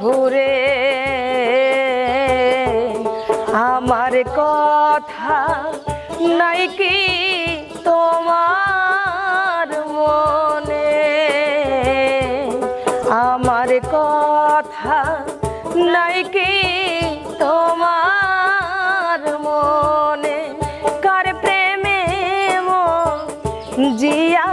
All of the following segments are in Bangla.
ঘুরে। আমার কথা নাই কি তোমার মনে? আমার কথা নাই কি তোমার মনে? কার প্রেমে জিয়া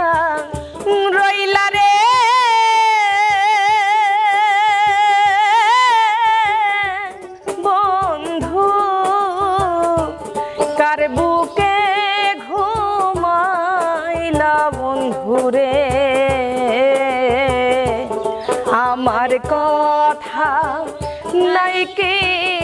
নাই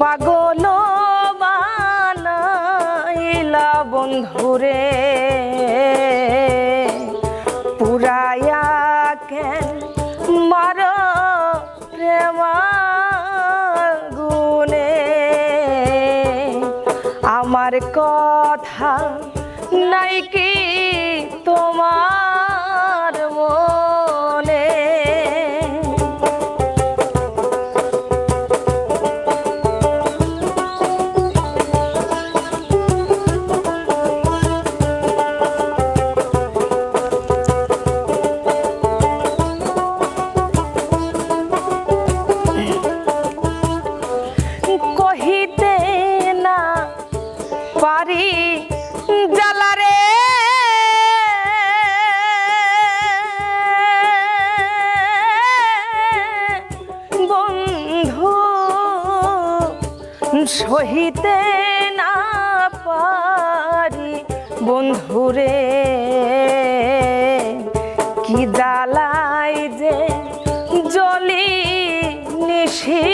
পাগল বানাইলা বন্ধুরে পুরায়া কেন মার প্রেমা গুনে আমার কথা নাই কি পারি জ্বালারে বন্ধু সহিতে না পারি বন্ধুরে কি জ্বালাই যে জলি নিশি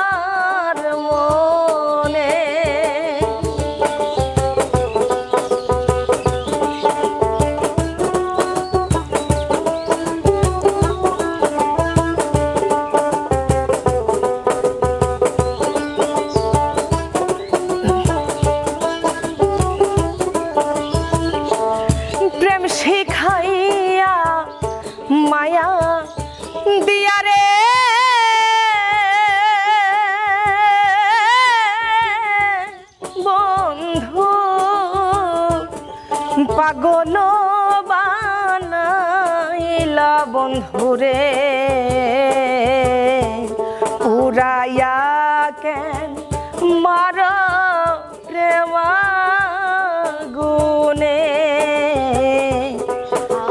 মায়া দিয়া রে। বন্ধু পাগল বানাইলা বন্ধুরে উড়াইয়া কেন মার?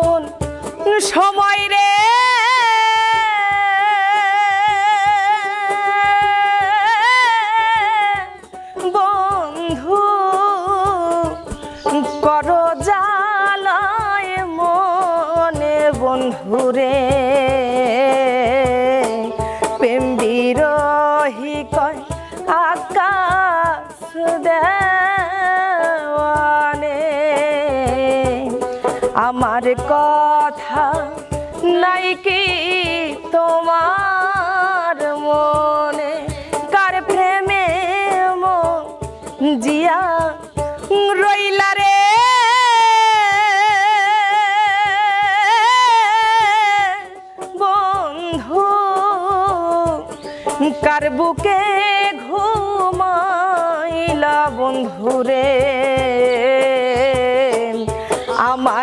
দারুণ সময় রে? বন্ধু করো জালায় মনে বন্ধুরে আমার কথা নাই কি তোমার মনে? কার প্রেমে জিয়া রইলা রে? বন্ধু, কার বুকে ঘুমাইলা বন্ধুরে আমার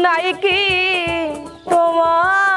নাই কি তোমার?